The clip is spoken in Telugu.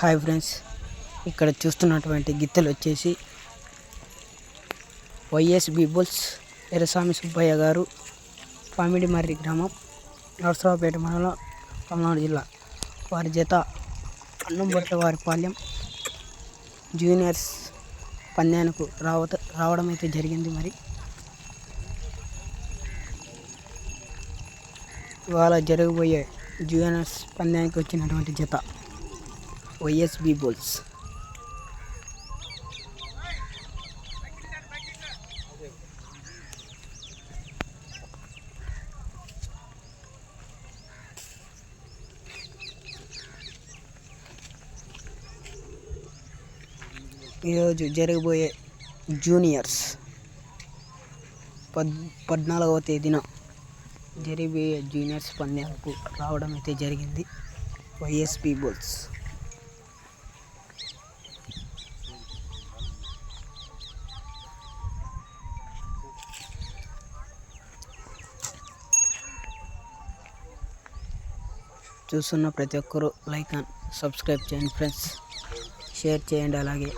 హాయ్ ఫ్రెండ్స్ ఇక్కడ చూస్తున్నటువంటి గిత్తలు వచ్చేసి వైఎస్ బీబుల్స్ ఎర్రస్వామి సుబ్బయ్య గారు పామిడిమర్రి గ్రామం నరసరావుపేట మండలం పల్నాడు జిల్లా. వారి జత అన్నంబట్ల వారి పాల్యం జూనియర్స్ పందానికి రావత రావడం అయితే జరిగింది మరి. ఇవాళ జరగబోయే జూనియర్స్ పందానికి వచ్చినటువంటి జత. వైఎస్బి బోల్స్ ఈరోజు జరగబోయే జూనియర్స్ పద్ పద్నాలుగవ తేదీన జరిగిపోయే జూనియర్స్ పందెంకు రావడం అయితే జరిగింది. వైఎస్పీ బోల్స్ చూస్తున్న ప్రతి ఒక్కరూ లైక్ అండ్ సబ్స్క్రైబ్ చేయండి ఫ్రెండ్స్. షేర్ చేయండి అలాగే.